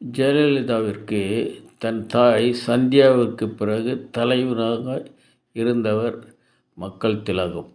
ஜெயலலிதாவிற்கு தன் தாய் சந்தியாவிற்கு பிறகு தலைவராக இருந்தவர் மக்கள் திலகம்.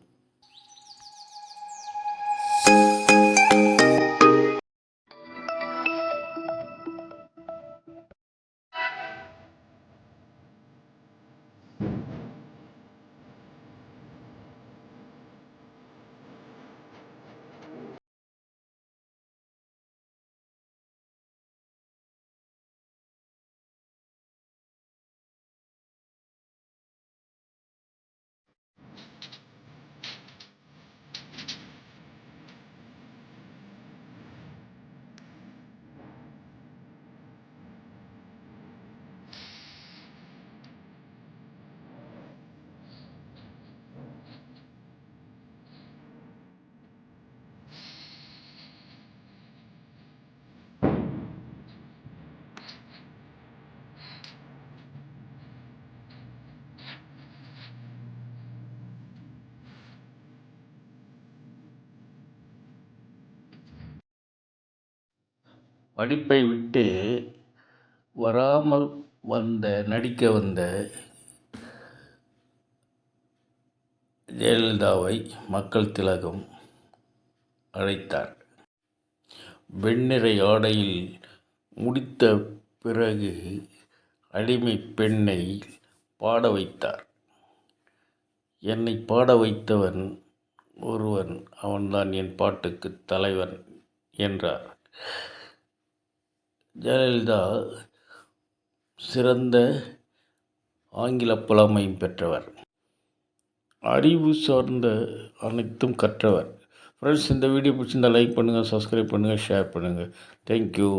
படிப்பை விட்டு வராமல் வந்த நடிக்க வந்த ஜெயலலிதாவை மக்கள் திலகம் அழைத்தார். வெண்ணிறை ஆடையில் முடித்த பிறகு அடிமை பெண்ணை பாட வைத்தார். என்னை பாட வைத்தவன் ஒருவன் அவன்தான் என் பாட்டுக்கு தலைவன் என்றார். ஜெயலலிதா சிறந்த ஆங்கில புலமையும் பெற்றவர். அறிவு சார்ந்த அனைத்தும் கற்றவர். ஃப்ரெண்ட்ஸ் இந்த வீடியோ பிடிச்சிருந்தால் லைக் பண்ணுங்கள் சப்ஸ்கிரைப் பண்ணுங்கள் ஷேர் பண்ணுங்கள் தேங்க்யூ